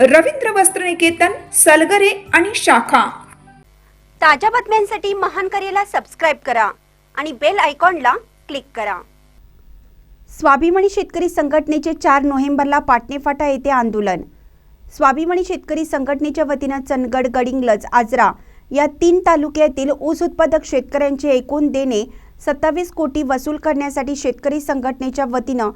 रवींद्र वस्त्रनिकेतन सलगरे आणि शाखा. ताज्या बातम्यांसाठी महान करेला सबस्क्राईब करा आणि बेल आयकॉनला क्लिक करा. स्वाभिमानी शेतकरी संघटनेचे चार नोव्हेंबरला पाटणेफाटा येथे आंदोलन. स्वाभिमानी शेतकरी संघटनेच्या वतीनं चंदगड गडिंग्लज आजरा या तीन तालुक्यातील ऊस उत्पादक शेतकऱ्यांचे एकूण देणे सत्तावीस कोटी वसूल करण्यासाठी शेतकरी संघटनेच्या वतीनं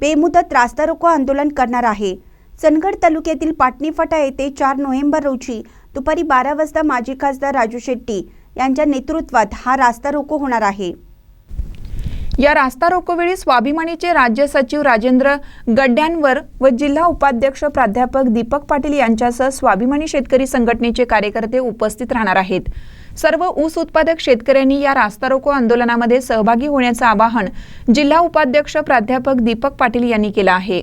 बेमुदत रास्ता रोको आंदोलन करणार आहे. चंदगड तालुक्यातील पाटणीफाटा येथे चार नोव्हेंबर रोजी दुपारी बारा वाजता माजी खासदार राजू शेट्टी यांच्या नेतृत्वात हा रास्ता रोको होणार आहे. या रास्ता रोकोवेळी स्वाभिमानीचे राज्य सचिव राजेंद्र गड्ड्यांवर व जिल्हा उपाध्यक्ष प्राध्यापक दीपक पाटील यांच्यासह स्वाभिमानी शेतकरी संघटनेचे कार्यकर्ते उपस्थित राहणार आहेत. सर्व ऊस उत्पादक शेतकऱ्यांनी या रास्ता रोको आंदोलनामध्ये सहभागी होण्याचं आवाहन जिल्हा उपाध्यक्ष प्राध्यापक दीपक पाटील यांनी केलं आहे.